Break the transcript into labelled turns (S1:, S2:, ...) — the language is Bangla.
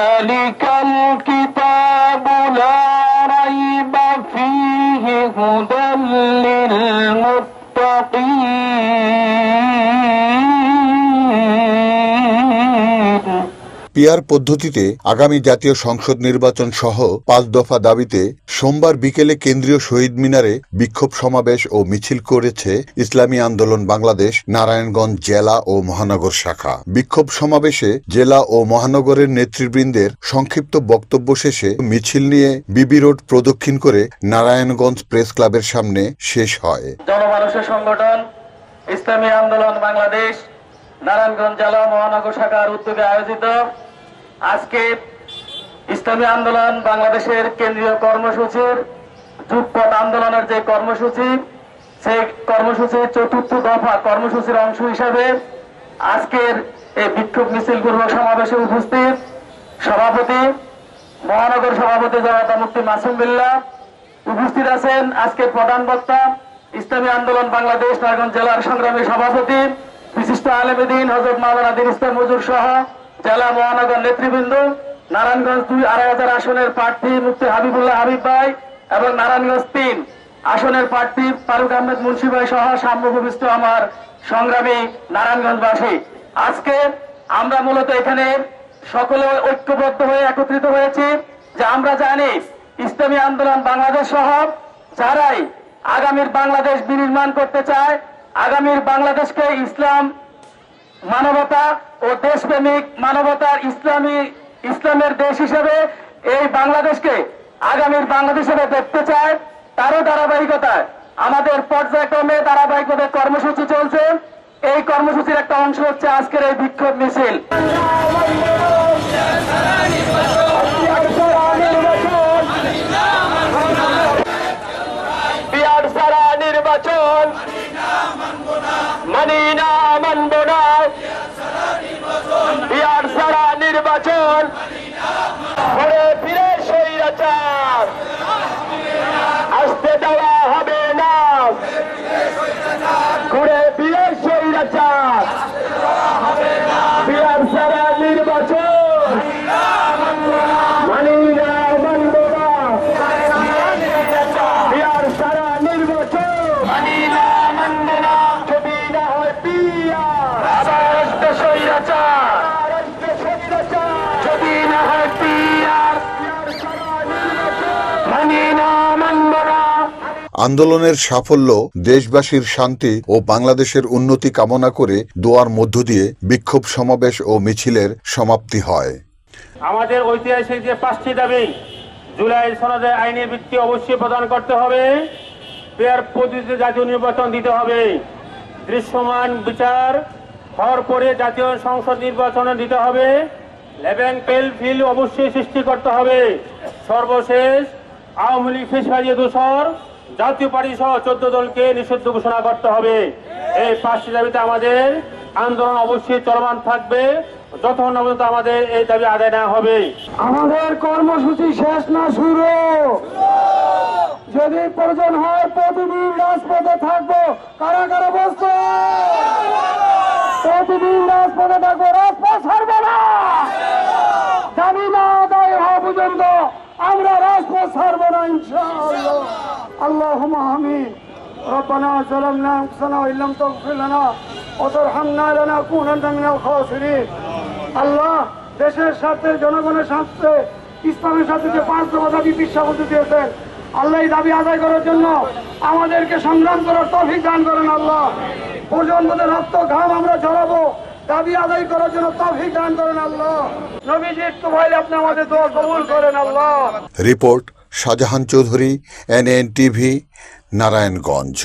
S1: ذلك الكتاب
S2: পিয়ার পদ্ধতিতে আগামী জাতীয় সংসদ নির্বাচন সহ পাঁচ দফা দাবিতে সোমবার বিকেলে কেন্দ্রীয় শহীদ মিনারে বিক্ষোভ সমাবেশ ও মিছিল করেছে ইসলামী আন্দোলন বাংলাদেশ, নারায়ণগঞ্জ জেলা ও মহানগর শাখা। বিক্ষোভ সমাবেশে জেলা ও মহানগরের নেতৃবৃন্দের সংক্ষিপ্ত বক্তব্য শেষে মিছিল নিয়ে বিবি রোড প্রদক্ষিণ করে নারায়ণগঞ্জ প্রেস ক্লাবের সামনে শেষ হয়।
S3: জনমানুষের সংগঠন, ইসলামী আন্দোলন বাংলাদেশ নারায়ণগঞ্জ জেলা মহানগর শাখার উদ্যোগে আয়োজিত আজকে ইসলামী আন্দোলন বাংলাদেশের কেন্দ্রীয় কর্মসূচির যুগপথ আন্দোলনের যে কর্মসূচি, সেই কর্মসূচির চতুর্থ দফা কর্মসূচির অংশ হিসাবে আজকের এই বিক্ষোভ মিছিল পূর্বক সমাবেশে উপস্থিত সভাপতি, মহানগর সভাপতি জনতা মুক্তি মাসুম বিল্লাহ উপস্থিত আছেন। আজকের প্রধান বক্তা, ইসলামী আন্দোলন বাংলাদেশ নারায়ণগঞ্জ জেলার সংগ্রামী সভাপতি বিশিষ্ট আলেমদিন হজরত মাওলানা দিন ইসলাম মজুর সহ জেলা মহানগর নেতৃবৃন্দ, নারায়ণগঞ্জ দুই আড়াই হাজার আসনের প্রার্থী মুফতি হাবিবুল্লাহ হাবিব ভাই এবং নারায়ণগঞ্জ তিন আসনের প্রার্থী ফারুক আহমেদ মুন্সি ভাই সহ সাম্যভূমিষ্ঠ আমার সংগ্রামী নারায়ণগঞ্জবাসী। আজকে আমরা মূলত এখানে সকলে ঐক্যবদ্ধ হয়ে একত্রিত হয়েছি যে আমরা জানি ইসলামী আন্দোলন বাংলাদেশ সহ যারাই আগামীর বাংলাদেশ বিনির্মাণ করতে চায়, আগামীর বাংলাদেশকে ইসলাম মানবতা ও দেশপ্রেমিক মানবতার ইসলামী, ইসলামের দেশ হিসেবে এই বাংলাদেশকে আগামীর বাংলাদেশ হিসেবে দেখতে চায়, তারও ধারাবাহিকতায়। আমাদের পর্যায়ক্রমে ধারাবাহিকভাবে কর্মসূচি চলছে। এই কর্মসূচির একটা অংশ হচ্ছে আজকের এই বিক্ষোভ মিছিল। নির্বাচন। ঘুরে ফিরে স্বৈরাচার বিয়ার সারা নির্বাচন। মানি না মানব না বিয়ার সারা নির্বাচন। মানি না মানব না যদি না
S2: আন্দোলনের সাফল্য দেশবাসীর শান্তি ও বাংলাদেশের উন্নতি কামনা করে দোয়ার মধ্য দিয়ে বিক্ষোভ সমাবেশ ও মিছিলের সমাপ্তি হয়।
S4: আমাদের ঐতিহাসিক যে পাঁচটি দাবি, জুলাই সনদে আইনি ভিত্তি অবশ্যই প্রদান করতে হবে। পেয়ার পদ্ধতিতে জাতীয় নির্বাচন দিতে হবে। দৃশ্যমান বিচার হওয়ার পরে জাতীয় সংসদ নির্বাচনে দিতে হবে। লেভেন পেল ফিল অবশ্যই সৃষ্টি করতে হবে। সর্বশেষ আওয়ামী লীগ ফেসবাজি দূষর জাতীয় পার্টি সহ চোদ্দ দলকে নিষিদ্ধ ঘোষণা করতে হবে। এই পাঁচটি দাবিতে আমাদের আন্দোলন অবশ্যই চলমান থাকবে। যতক্ষণ পর্যন্ত আমাদের এই দাবি আদায় না হবে।
S3: আমাদের কর্মসূচি শেষ না শুরু। যদি প্রয়োজন হয় প্রতিদিন রাজপথে থাকব। কারা কারা বসতো প্রতিদিন রাজপথে থাকব। রাজপথ ছাড়বো না। দাবি না আদায় হওয়া পর্যন্ত আমরা রাজপথ ছাড়বো না ইনশাআল্লাহ। আল্লাহ আমিন ربنا ظلمنا انفسنا وان لم تغفر لنا وترحمنا لنكونن من الخاسرين আল্লাহ দেশের স্বার্থে জনগণের স্বার্থে ইসলামের সাথে যে পাঁচ দফা দাবি বিশ্বাবদ্ধ দিয়েছেন আল্লাহ এই দাবি আদায় করার জন্য আমাদেরকে সংগ্রাম করার তৌফিক দান করেন আল্লাহ প্রজন্মদের রক্ত ঘাম আমরা ঝরাবো দাবি আদায় করার জন্য তৌফিক দান করেন আল্লাহ নবীজি একটু ভাইলে আপনি আমাদের দোয়া কবুল করেন আল্লাহ
S2: report Shahjahan Chowdhury NN TV Narayanganj.